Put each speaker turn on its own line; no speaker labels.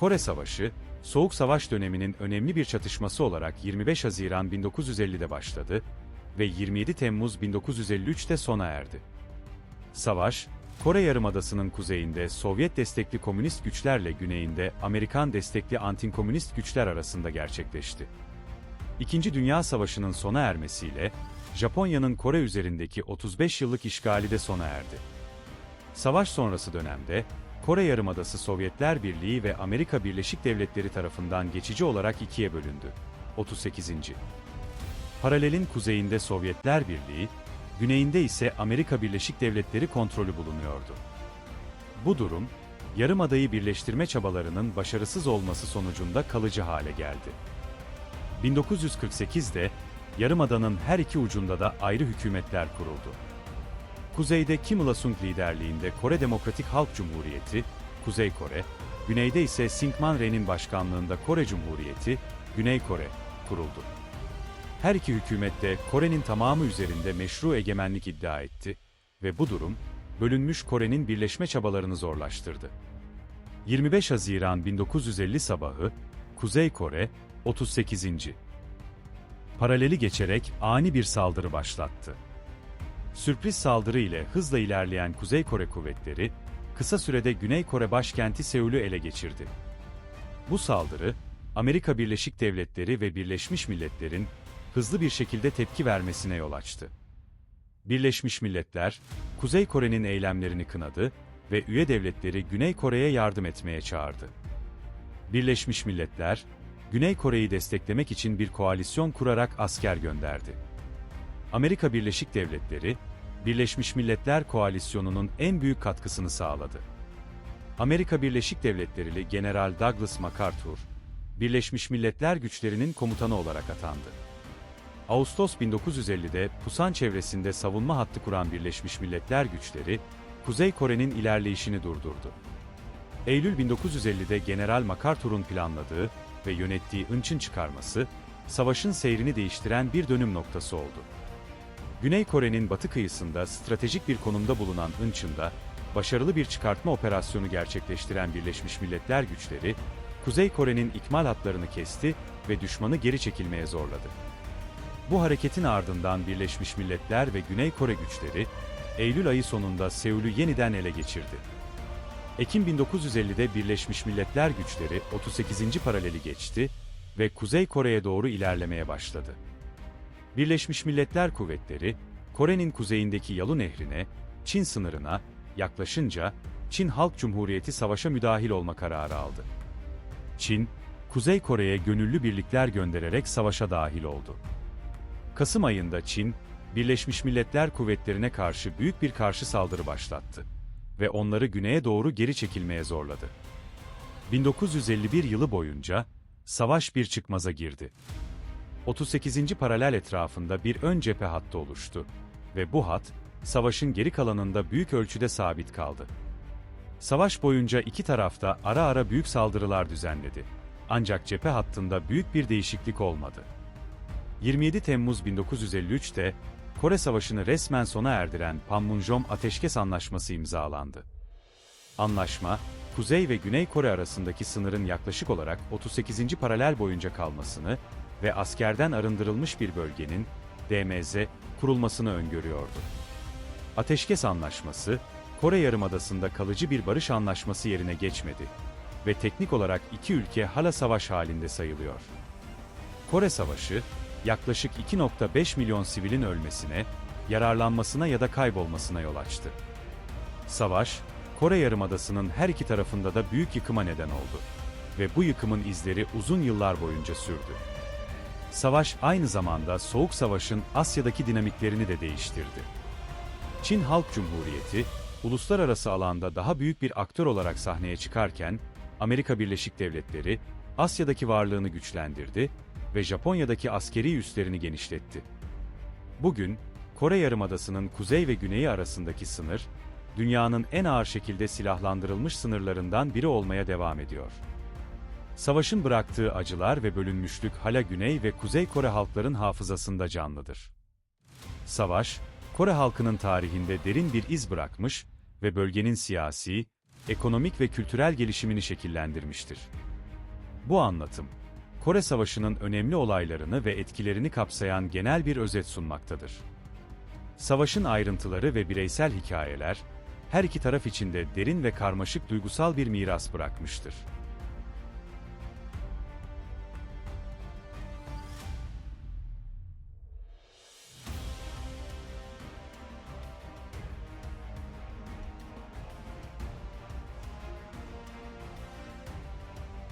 Kore Savaşı, Soğuk Savaş döneminin önemli bir çatışması olarak 25 Haziran 1950'de başladı ve 27 Temmuz 1953'te sona erdi. Savaş, Kore Yarımadası'nın kuzeyinde Sovyet destekli komünist güçlerle güneyinde Amerikan destekli antikomünist güçler arasında gerçekleşti. İkinci Dünya Savaşı'nın sona ermesiyle, Japonya'nın Kore üzerindeki 35 yıllık işgali de sona erdi. Savaş sonrası dönemde, Kore Yarımadası Sovyetler Birliği ve Amerika Birleşik Devletleri tarafından geçici olarak ikiye bölündü. 38. Paralelin kuzeyinde Sovyetler Birliği, güneyinde ise Amerika Birleşik Devletleri kontrolü bulunuyordu. Bu durum, Yarımada'yı birleştirme çabalarının başarısız olması sonucunda kalıcı hale geldi. 1948'de Yarımada'nın her iki ucunda da ayrı hükümetler kuruldu. Kuzeyde Kim Il-sung liderliğinde Kore Demokratik Halk Cumhuriyeti, Kuzey Kore, güneyde ise Syngman Rhee'nin başkanlığında Kore Cumhuriyeti, Güney Kore, kuruldu. Her iki hükümet de Kore'nin tamamı üzerinde meşru egemenlik iddia etti ve bu durum, bölünmüş Kore'nin birleşme çabalarını zorlaştırdı. 25 Haziran 1950 sabahı, Kuzey Kore, 38. Paraleli geçerek ani bir saldırı başlattı. Sürpriz saldırı ile hızla ilerleyen Kuzey Kore kuvvetleri, kısa sürede Güney Kore başkenti Seul'ü ele geçirdi. Bu saldırı, Amerika Birleşik Devletleri ve Birleşmiş Milletler'in hızlı bir şekilde tepki vermesine yol açtı. Birleşmiş Milletler, Kuzey Kore'nin eylemlerini kınadı ve üye devletleri Güney Kore'ye yardım etmeye çağırdı. Birleşmiş Milletler, Güney Kore'yi desteklemek için bir koalisyon kurarak asker gönderdi. Amerika Birleşik Devletleri, Birleşmiş Milletler Koalisyonu'nun en büyük katkısını sağladı. Amerika Birleşik Devletleri'li General Douglas MacArthur, Birleşmiş Milletler güçlerinin komutanı olarak atandı. Ağustos 1950'de Pusan çevresinde savunma hattı kuran Birleşmiş Milletler güçleri, Kuzey Kore'nin ilerleyişini durdurdu. Eylül 1950'de General MacArthur'un planladığı ve yönettiği Inç'in çıkarması, savaşın seyrini değiştiren bir dönüm noktası oldu. Güney Kore'nin batı kıyısında stratejik bir konumda bulunan Inç'ında, başarılı bir çıkartma operasyonu gerçekleştiren Birleşmiş Milletler güçleri, Kuzey Kore'nin ikmal hatlarını kesti ve düşmanı geri çekilmeye zorladı. Bu hareketin ardından Birleşmiş Milletler ve Güney Kore güçleri, Eylül ayı sonunda Seul'ü yeniden ele geçirdi. Ekim 1950'de Birleşmiş Milletler güçleri 38. paraleli geçti ve Kuzey Kore'ye doğru ilerlemeye başladı. Birleşmiş Milletler kuvvetleri, Kore'nin kuzeyindeki Yalu Nehri'ne, Çin sınırına yaklaşınca Çin Halk Cumhuriyeti savaşa müdahil olma kararı aldı. Çin, Kuzey Kore'ye gönüllü birlikler göndererek savaşa dahil oldu. Kasım ayında Çin, Birleşmiş Milletler kuvvetlerine karşı büyük bir karşı saldırı başlattı ve onları güneye doğru geri çekilmeye zorladı. 1951 yılı boyunca savaş bir çıkmaza girdi. 38. paralel etrafında bir ön cephe hattı oluştu ve bu hat, savaşın geri kalanında büyük ölçüde sabit kaldı. Savaş boyunca iki tarafta ara ara büyük saldırılar düzenledi. Ancak cephe hattında büyük bir değişiklik olmadı. 27 Temmuz 1953'te Kore Savaşı'nı resmen sona erdiren Panmunjom Ateşkes Anlaşması imzalandı. Anlaşma, Kuzey ve Güney Kore arasındaki sınırın yaklaşık olarak 38. paralel boyunca kalmasını ve askerden arındırılmış bir bölgenin, DMZ, kurulmasını öngörüyordu. Ateşkes Anlaşması, Kore Yarımadası'nda kalıcı bir barış anlaşması yerine geçmedi ve teknik olarak iki ülke hala savaş halinde sayılıyor. Kore Savaşı, yaklaşık 2.5 milyon sivilin ölmesine, yararlanmasına ya da kaybolmasına yol açtı. Savaş, Kore Yarımadası'nın her iki tarafında da büyük yıkıma neden oldu ve bu yıkımın izleri uzun yıllar boyunca sürdü. Savaş aynı zamanda Soğuk Savaş'ın Asya'daki dinamiklerini de değiştirdi. Çin Halk Cumhuriyeti, uluslararası alanda daha büyük bir aktör olarak sahneye çıkarken, Amerika Birleşik Devletleri, Asya'daki varlığını güçlendirdi ve Japonya'daki askeri üslerini genişletti. Bugün, Kore Yarımadası'nın kuzey ve güneyi arasındaki sınır, dünyanın en ağır şekilde silahlandırılmış sınırlarından biri olmaya devam ediyor. Savaşın bıraktığı acılar ve bölünmüşlük hala Güney ve Kuzey Kore halkların hafızasında canlıdır. Savaş, Kore halkının tarihinde derin bir iz bırakmış ve bölgenin siyasi, ekonomik ve kültürel gelişimini şekillendirmiştir. Bu anlatım, Kore Savaşı'nın önemli olaylarını ve etkilerini kapsayan genel bir özet sunmaktadır. Savaşın ayrıntıları ve bireysel hikayeler, her iki taraf için de derin ve karmaşık duygusal bir miras bırakmıştır.